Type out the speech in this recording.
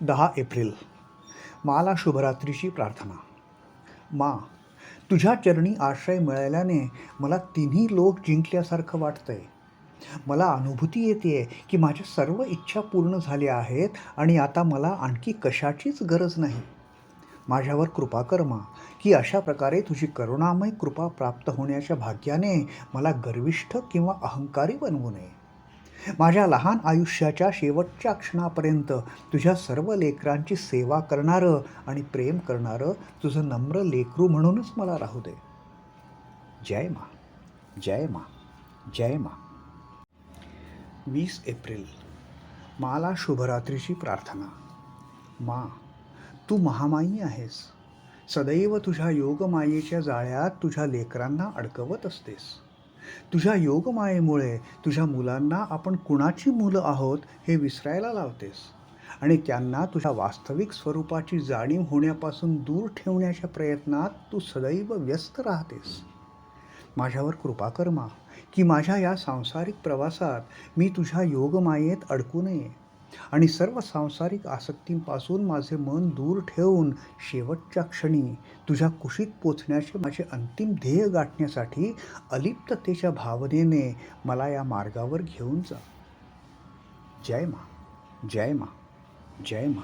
दहा एप्रिल. माला शुभरात्रीची प्रार्थना. मा तुझ्या चरणी आश्रय मिळाल्याने मला तिन्ही लोक जिंकल्यासारखं वाटतंय. मला अनुभूती येते की माझ्या सर्व इच्छा पूर्ण झाल्या आहेत आणि आता मला आणखी कशाचीच गरज नाही. माझ्यावर कृपा कर मा की अशा प्रकारे तुझी करुणामय कृपा प्राप्त होण्याच्या भाग्याने मला गर्विष्ठ किंवा अहंकारी बनवू नये. माझ्या लहान आयुष्याच्या शेवटच्या क्षणापर्यंत तुझ्या सर्व लेकरांची सेवा करणारं आणि प्रेम करणारं तुझं नम्र लेकरू म्हणूनच मला राहू दे. जय मा जय मा जय मा. वीस एप्रिल माला शुभरात्रीची प्रार्थना. मा तू महामाई आहेस. सदैव तुझ्या योगमायेच्या जाळ्यात तुझ्या लेकरांना अडकवत असतेस. तुझ्या योगमायेमुळे तुझ्या मुलांना आपण कुणाची मुलं आहोत हे विसरायला लावतेस? आणि त्यांना तुझ्या वास्तविक स्वरूपाची जाणीव होण्यापासून दूर ठेवण्याच्या प्रयत्नात तू सदैव व्यस्त राहतेस. माझ्यावर कृपा कर की माझ्या या सांसारिक प्रवासात मी तुझ्या योगमायेत अडकू नये. आणि सर्व सांसारिक आसक्तींपासून माझे मन दूर ठेवून शेवटच्या क्षणी तुझ्या कुशीत पोचण्याचे माझे अंतिम ध्येय गाठण्यासाठी अलिप्ततेच्या भावनेने मला या मार्गावर घेऊन जा. जय मा जय मा जय मा.